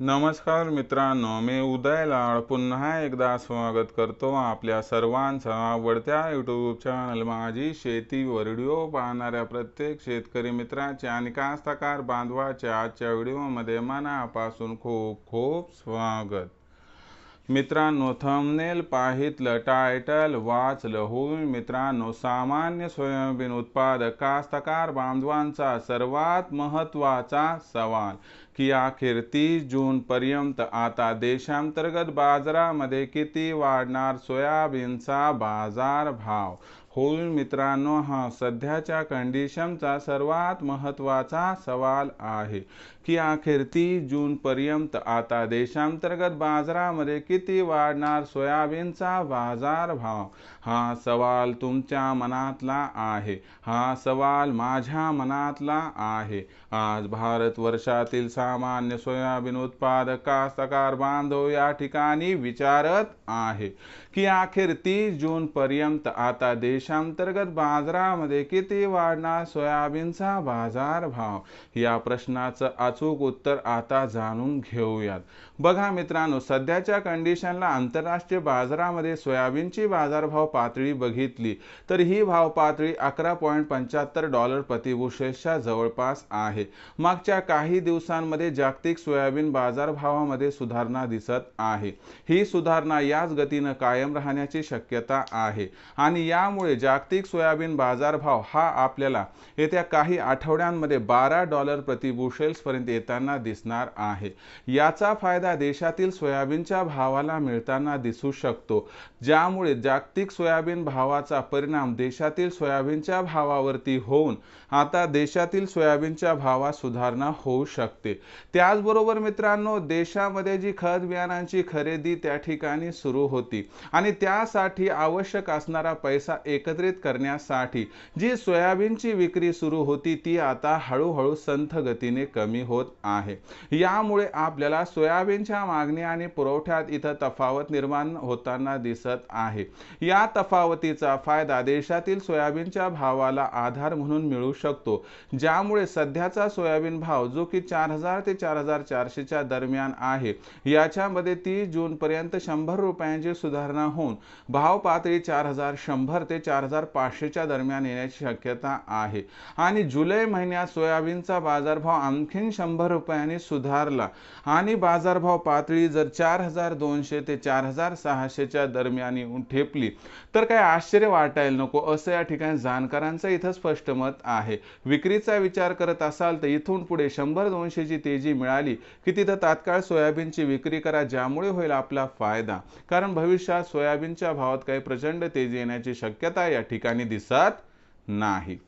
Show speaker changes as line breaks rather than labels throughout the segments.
नमस्कार मित्रांनो मी उदय लाड पुन्हा एकदा स्वागत करतो आपल्या सर्वांचा आवडत्या यूट्यूब चॅनल माझी शेती व्हिडिओ पाहणाऱ्या प्रत्येक शेतकरी मित्राचे आणि कास्तकार बांधवाच्या आजच्या व्हिडिओमध्ये मनापासून खूप खूप स्वागत. मित्रांनो थंबनेल पाहितलं टायटल वाचलं होईल मित्रांनो सामान्य सोयाबीन उत्पादक कास्तकार बांधवांचा सर्वात महत्त्वाचा सवाल की अखेर तीस जूनपर्यंत आता देशांतर्गत बाजारामध्ये किती वाढणार सोयाबीनचा बाजारभाव? होईल मित्रांनो हा सध्याच्या कंडिशनचा सर्वात महत्त्वाचा सवाल आहे की अखेर तीस जूनपर्यंत आता देशांतर्गत बाजारामध्ये किती वाढणार सोयाबीनचा बाजारभाव हा सवाल तुमच्या मनातला आहे. हा सवाल माझ्या मनातला आहे. आज भारत वर्षातील सामान्य सोयाबीन उत्पादक कास्तकार बांधव या ठिकाणी विचारत आहे की अखेर तीस जूनपर्यंत आता देश देशांतर्गत बाजारामध्ये किती वाढणार सोयाबीनचा बाजारभाव या प्रश्नाचं अचूक उत्तर आता जाणून घेऊयात. बघा मित्रांनो सध्याच्या कंडिशनला आंतरराष्ट्रीय बाजारामध्ये सोयाबीनची बाजारभाव पातळी बघितली तर ही भाव पातळी अकरा पॉईंट पंच्याहत्तर डॉलर प्रतिबुशेसच्या जवळपास आहे. मागच्या काही दिवसांमध्ये जागतिक सोयाबीन बाजारभावामध्ये सुधारणा दिसत आहे. ही सुधारणा याच गतीनं कायम राहण्याची शक्यता आहे. आणि यामुळे जागतिक सोयाबीन बाजारभाव हा आपल्याला येत्या काही आठवड्यांमध्ये बारा डॉलर प्रतिबुशेल्सपर्यंत येताना दिसणार आहे. याचा फायदा देशातील सोयाबीनच्या भावाला मिळताना दिसू शकतो. ज्यामुळे जागतिक सोयाबीन भावाचा परिणाम देशातील सोयाबीनच्या भावावरती होऊन आता देशातील सोयाबीनच्या भावात सुधारणा होऊ शकते. त्याचबरोबर मित्रांनो देशामध्ये जी खत बियाणांची खरेदी त्या ठिकाणी सुरू होती आणि त्यासाठी आवश्यक असणारा पैसा एक एकत्रित करण्यासाठी जी सोयाबीनची विक्री सुरू होती ती आता हळूहळू संथ गतीने कमी होत आहे. यामुळे आपल्याला सोयाबीनच्या मागणी आणि पुरवठ्यात इथं तफावत निर्माण होताना दिसत आहे. या तफावतीचा फायदा देशातील सोयाबीनच्या भावाला आधार म्हणून मिळू शकतो ज्यामुळे सध्याचा सोयाबीन भाव जो की चार हजार ते चार हजार चारशेच्या दरम्यान आहे याच्यामध्ये तीस जून पर्यंत शंभर रुपयांची सुधारणा होऊन भाव पातळी चार हजार शंभर ते चार हजार पाचशेच्या दरम्यान येण्याची शक्यता आहे. आणि जुलै महिन्यात सोयाबीनचा बाजारभाव आणखीन शंभर रुपयांनी सुधारला. आणि बाजारभाव पातळी जर चार हजार दोनशे ते चार हजार सहाशेच्या दरम्यान येऊन ठेपली तर काय आश्चर्य वाटायला नको असं या ठिकाणी जाणकारांचं इथं स्पष्ट मत आहे. विक्रीचा विचार करत असाल तर इथून पुढे शंभर दोनशेची तेजी मिळाली की तिथं तात्काळ सोयाबीनची विक्री करा ज्यामुळे होईल आपला फायदा. कारण भविष्यात सोयाबीनच्या भावात काही प्रचंड तेजी येण्याची शक्यता या ठिकाणी दिसत नाही.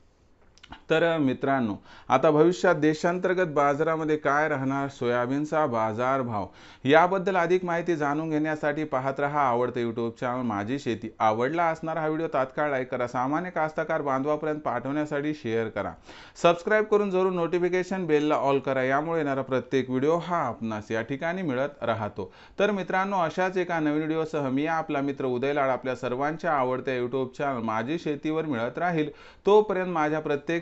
तर मित्रांनो आता भविष्यात देशांतर्गत बाजारामध्ये काय राहणार? सोयाबीनचा बाजारभाव याबद्दल अधिक माहिती जाणून घेण्यासाठी पाहत रहा आवडतं यूट्यूब चॅनल माझी शेती आवडला असणारा हा व्हिडिओ तात्काळ लाईक करा. सामान्य कास्तकार बांधवापर्यंत पाठवण्यासाठी शेअर करा. सबस्क्राईब करून जरूर नोटिफिकेशन बेलला ऑल करा. यामुळे येणारा प्रत्येक व्हिडिओ हा आपणास या ठिकाणी मिळत राहतो. तर मित्रांनो अशाच एका नवीन व्हिडिओसह मी आपला मित्र उदय लाड आपल्या सर्वांच्या आवडत्या यूट्यूब चॅनल माझी शेतीवर मिळत राहील. तोपर्यंत माझ्या प्रत्येक